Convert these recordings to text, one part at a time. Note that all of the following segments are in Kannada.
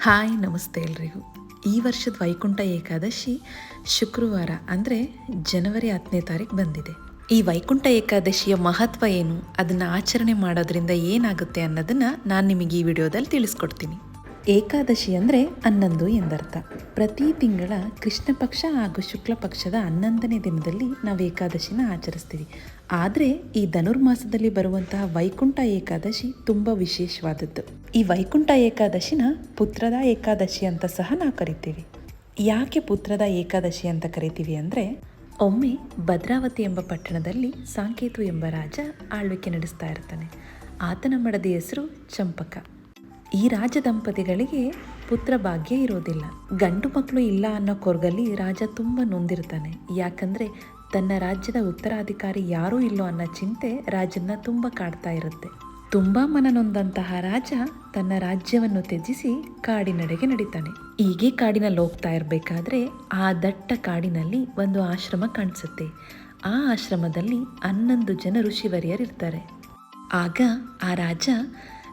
ಹಾಯ್, ನಮಸ್ತೆ ಎಲ್ರಿಗೂ. ಈ ವರ್ಷದ ವೈಕುಂಠ ಏಕಾದಶಿ ಶುಕ್ರವಾರ, ಅಂದರೆ ಜನವರಿ ಹತ್ತನೇ ತಾರೀಕು ಬಂದಿದೆ. ಈ ವೈಕುಂಠ ಏಕಾದಶಿಯ ಮಹತ್ವ ಏನು? ಅದನ್ನು ಆಚರಣೆ ಮಾಡೋದ್ರಿಂದ ಏನಾಗುತ್ತೆ ಅನ್ನೋದನ್ನು ನಾನು ನಿಮಗೆ ಈ ವಿಡಿಯೋದಲ್ಲಿ ತಿಳಿಸ್ಕೊಡ್ತೀನಿ. ಏಕಾದಶಿ ಅಂದರೆ ಹನ್ನೊಂದು ಎಂದರ್ಥ. ಪ್ರತಿ ತಿಂಗಳ ಕೃಷ್ಣ ಪಕ್ಷ ಹಾಗೂ ಶುಕ್ಲ ಪಕ್ಷದ ಹನ್ನೊಂದನೇ ದಿನದಲ್ಲಿ ನಾವು ಏಕಾದಶಿನ ಆಚರಿಸ್ತೀವಿ. ಆದರೆ ಈ ಧನುರ್ಮಾಸದಲ್ಲಿ ಬರುವಂತಹ ವೈಕುಂಠ ಏಕಾದಶಿ ತುಂಬ ವಿಶೇಷವಾದದ್ದು. ಈ ವೈಕುಂಠ ಏಕಾದಶಿನ ಪುತ್ರದ ಏಕಾದಶಿ ಅಂತ ಸಹ ನಾವು ಕರಿತೀವಿ. ಯಾಕೆ ಪುತ್ರದ ಏಕಾದಶಿ ಅಂತ ಕರಿತೀವಿ ಅಂದರೆ, ಒಮ್ಮೆ ಭದ್ರಾವತಿ ಎಂಬ ಪಟ್ಟಣದಲ್ಲಿ ಸಾಂಕೇತು ಎಂಬ ರಾಜ ಆಳ್ವಿಕೆ ನಡೆಸ್ತಾ ಇರ್ತಾನೆ. ಆತನ ಮಡದಿ ಹೆಸರು ಚಂಪಕ. ಈ ರಾಜ ದಂಪತಿಗಳಿಗೆ ಪುತ್ರ ಭಾಗ್ಯ ಇರೋದಿಲ್ಲ. ಗಂಡು ಮಕ್ಕಳು ಇಲ್ಲ ಅನ್ನೋ ಕೊರ್ಗಲ್ಲಿ ರಾಜ ತುಂಬ ನೊಂದಿರ್ತಾನೆ. ಯಾಕಂದರೆ ತನ್ನ ರಾಜ್ಯದ ಉತ್ತರಾಧಿಕಾರಿ ಯಾರೂ ಇಲ್ಲೋ ಅನ್ನೋ ಚಿಂತೆ ರಾಜನ್ನ ತುಂಬ ಕಾಡ್ತಾ ಇರುತ್ತೆ. ತುಂಬ ಮನನೊಂದಂತಹ ರಾಜ ತನ್ನ ರಾಜ್ಯವನ್ನು ತ್ಯಜಿಸಿ ಕಾಡಿನಡೆಗೆ ನಡೀತಾನೆ. ಹೀಗೆ ಕಾಡಿನಲ್ಲಿ ಹೋಗ್ತಾ ಇರಬೇಕಾದ್ರೆ ಆ ದಟ್ಟ ಕಾಡಿನಲ್ಲಿ ಒಂದು ಆಶ್ರಮ ಕಾಣಿಸುತ್ತೆ. ಆ ಆಶ್ರಮದಲ್ಲಿ ಹನ್ನೊಂದು ಜನ ಋಷಿವರಿಯರಿರ್ತಾರೆ ಆಗ ಆ ರಾಜ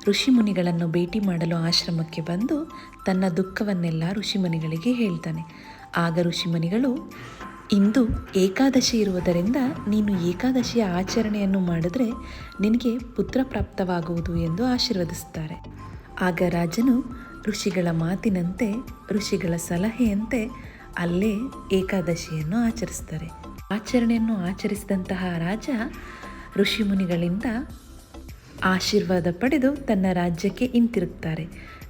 ಋಷಿಮುನಿಗಳನ್ನು ಭೇಟಿ ಮಾಡಲು ಆಶ್ರಮಕ್ಕೆ ಬಂದು ತನ್ನ ದುಃಖವನ್ನೆಲ್ಲ ಋಷಿಮುನಿಗಳಿಗೆ ಹೇಳ್ತಾನೆ. ಆಗ ಋಷಿಮುನಿಗಳು, ಇಂದು ಏಕಾದಶಿ ಇರುವುದರಿಂದ ನೀನು ಏಕಾದಶಿಯ ಆಚರಣೆಯನ್ನು ಮಾಡಿದ್ರೆ ನಿನಗೆ ಪುತ್ರ ಪ್ರಾಪ್ತವಾಗುವುದು ಎಂದು ಆಶೀರ್ವದಿಸುತ್ತಾರೆ ಆಗ ರಾಜನು ಋಷಿಗಳ ಮಾತಿನಂತೆ, ಋಷಿಗಳ ಸಲಹೆಯಂತೆ ಅಲ್ಲೇ ಏಕಾದಶಿಯನ್ನು ಆಚರಿಸ್ತಾರೆ. ಆಚರಣೆಯನ್ನು ಆಚರಿಸಿದಂತಹ ರಾಜ ಋಷಿಮುನಿಗಳಿಂದ ಆಶೀರ್ವಾದ ಪಡೆದು ತನ್ನ ರಾಜ್ಯಕ್ಕೆ ಹಿಂತಿರುಗ್ತಾರೆ.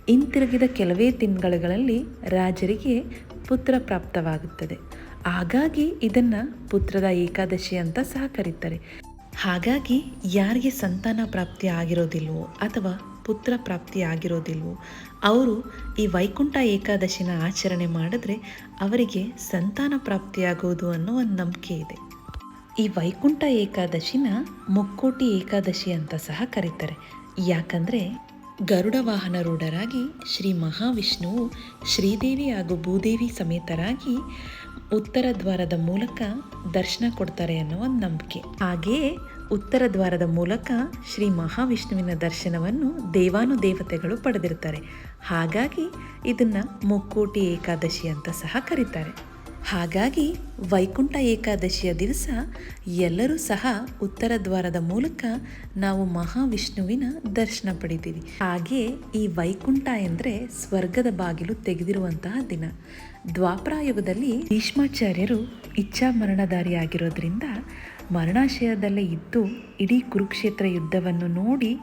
ಹಿಂತಿರುಗಿದ ಕೆಲವೇ ತಿಂಗಳುಗಳಲ್ಲಿ ರಾಜರಿಗೆ ಪುತ್ರ ಪ್ರಾಪ್ತವಾಗುತ್ತದೆ. ಹಾಗಾಗಿ ಇದನ್ನು ಪುತ್ರದ ಏಕಾದಶಿ ಅಂತ ಸಹ ಕರೀತಾರೆ. ಹಾಗಾಗಿ ಯಾರಿಗೆ ಸಂತಾನ ಪ್ರಾಪ್ತಿ ಆಗಿರೋದಿಲ್ವೋ ಅಥವಾ ಪುತ್ರ ಪ್ರಾಪ್ತಿ ಆಗಿರೋದಿಲ್ವೋ, ಅವರು ಈ ವೈಕುಂಠ ಏಕಾದಶಿನ ಆಚರಣೆ ಮಾಡಿದ್ರೆ ಅವರಿಗೆ ಸಂತಾನ ಪ್ರಾಪ್ತಿಯಾಗುವುದು ಅನ್ನೋ ಒಂದು ನಂಬಿಕೆ ಇದೆ. ಈ ವೈಕುಂಠ ಏಕಾದಶಿನ ಮುಕ್ಕೋಟಿ ಏಕಾದಶಿ ಅಂತ ಸಹ ಕರೀತಾರೆ. ಯಾಕಂದರೆ ಗರುಡ ವಾಹನರೂಢರಾಗಿ ಶ್ರೀ ಮಹಾವಿಷ್ಣುವು ಶ್ರೀದೇವಿ ಹಾಗೂ ಭೂದೇವಿ ಸಮೇತರಾಗಿ ಉತ್ತರ ದ್ವಾರದ ಮೂಲಕ ದರ್ಶನ ಕೊಡ್ತಾರೆ ಅನ್ನೋ ಒಂದು ನಂಬಿಕೆ. ಹಾಗೆಯೇ ಉತ್ತರ ದ್ವಾರದ ಮೂಲಕ ಶ್ರೀ ಮಹಾವಿಷ್ಣುವಿನ ದರ್ಶನವನ್ನು ದೇವಾನುದೇವತೆಗಳು ಪಡೆದಿರ್ತಾರೆ. ಹಾಗಾಗಿ ಇದನ್ನು ಮುಕ್ಕೋಟಿ ಏಕಾದಶಿ ಅಂತ ಸಹ ಕರೀತಾರೆ. ಹಾಗಾಗಿ ವೈಕುಂಠ ಏಕಾದಶಿಯ ದಿವಸ ಎಲ್ಲರೂ ಸಹ ಉತ್ತರ ದ್ವಾರದ ಮೂಲಕ ನಾವು ಮಹಾವಿಷ್ಣುವಿನ ದರ್ಶನ ಪಡಿತೀವಿ. ಹಾಗೆಯೇ ಈ ವೈಕುಂಠ ಎಂದರೆ ಸ್ವರ್ಗದ ಬಾಗಿಲು ತೆಗೆದಿರುವಂತಹ ದಿನ. ದ್ವಾಪರಾಯುಗದಲ್ಲಿ ಭೀಷ್ಮಾಚಾರ್ಯರು ಇಚ್ಛಾ ಮರಣಧಾರಿಯಾಗಿರೋದ್ರಿಂದ ಮರಣಾಶಯದಲ್ಲೇ ಇದ್ದು ಇಡೀ ಕುರುಕ್ಷೇತ್ರ ಯುದ್ಧವನ್ನು ನೋಡಿ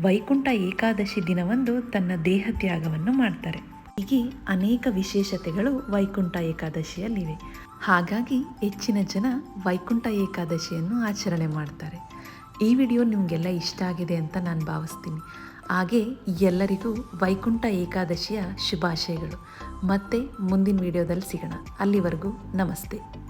ವೈಕುಂಠ ಏಕಾದಶಿ ದಿನವಂದು ತನ್ನ ದೇಹ ತ್ಯಾಗವನ್ನು ಮಾಡ್ತಾರೆ. ಹೀಗೆ ಅನೇಕ ವಿಶೇಷತೆಗಳು ವೈಕುಂಠ ಏಕಾದಶಿಯಲ್ಲಿವೆ. ಹಾಗಾಗಿ ಹೆಚ್ಚಿನ ಜನ ವೈಕುಂಠ ಏಕಾದಶಿಯನ್ನು ಆಚರಣೆ ಮಾಡ್ತಾರೆ. ಈ ವಿಡಿಯೋ ನಿಮಗೆಲ್ಲ ಇಷ್ಟ ಆಗಿದೆ ಅಂತ ನಾನು ಭಾವಿಸ್ತೀನಿ. ಹಾಗೆ ಎಲ್ಲರಿಗೂ ವೈಕುಂಠ ಏಕಾದಶಿಯ ಶುಭಾಶಯಗಳು. ಮತ್ತೆ ಮುಂದಿನ ವಿಡಿಯೋದಲ್ಲಿ ಸಿಗೋಣ. ಅಲ್ಲಿವರೆಗೂ ನಮಸ್ತೆ.